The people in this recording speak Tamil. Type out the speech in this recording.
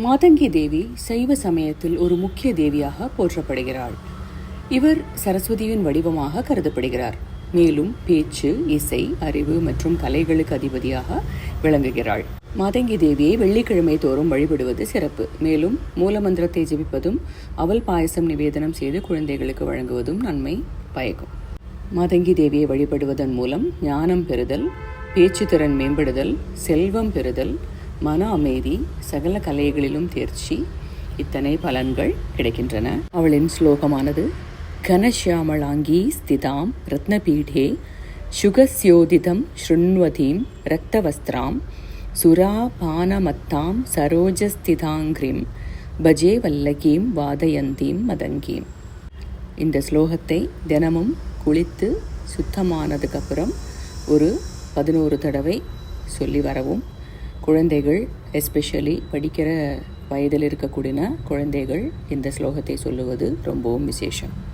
மாதங்கி தேவி சைவ சமயத்தில் ஒரு முக்கிய தேவியாக போற்றப்படுகிறாள். இவர் சரஸ்வதியின் வடிவமாக கருதப்படுகிறார். மேலும் பேச்சு இசை அறிவு மற்றும் கலைகளுக்கு அதிபதியாக விளங்குகிறாள். மாதங்கி தேவியை வெள்ளிக்கிழமை தோறும் வழிபடுவது சிறப்பு. மேலும் மூலமந்திரத்தை ஜெபிப்பதும் அவல் பாயசம் நிவேதனம் செய்து குழந்தைகளுக்கு வழங்குவதும் நன்மை பயக்கும். மாதங்கி தேவியை வழிபடுவதன் மூலம் ஞானம் பெறுதல் பேச்சு திறன் மேம்படுதல் செல்வம் பெறுதல் மன அமைதி சகல கலைகளிலும் தேர்ச்சி இத்தனை பலன்கள் கிடைக்கின்றன. அவளின் ஸ்லோகமானது கனஷ்யாமளாங்கி ஸ்திதாம் ரத்னபீடே சுகஸ்யோதிதம் ஸ்ருண்வதீம் ரத்தவஸ்திராம் சுராபானமத்தாம் சரோஜஸ்திதாங்கிரிம் பஜே வல்லகீம் வாதயந்தீம் மதங்கீம். இந்த ஸ்லோகத்தை தினமும் குளித்து சுத்தமானதுக்கப்புறம் ஒரு பதினோரு தடவை சொல்லி வரவும் குழந்தைகள் எஸ்பெஷலி படிக்கிற வயதில் இருக்கக்கூடிய குழந்தைகள் இந்த ஸ்லோகத்தை சொல்லுவது ரொம்பவும் விசேஷம்.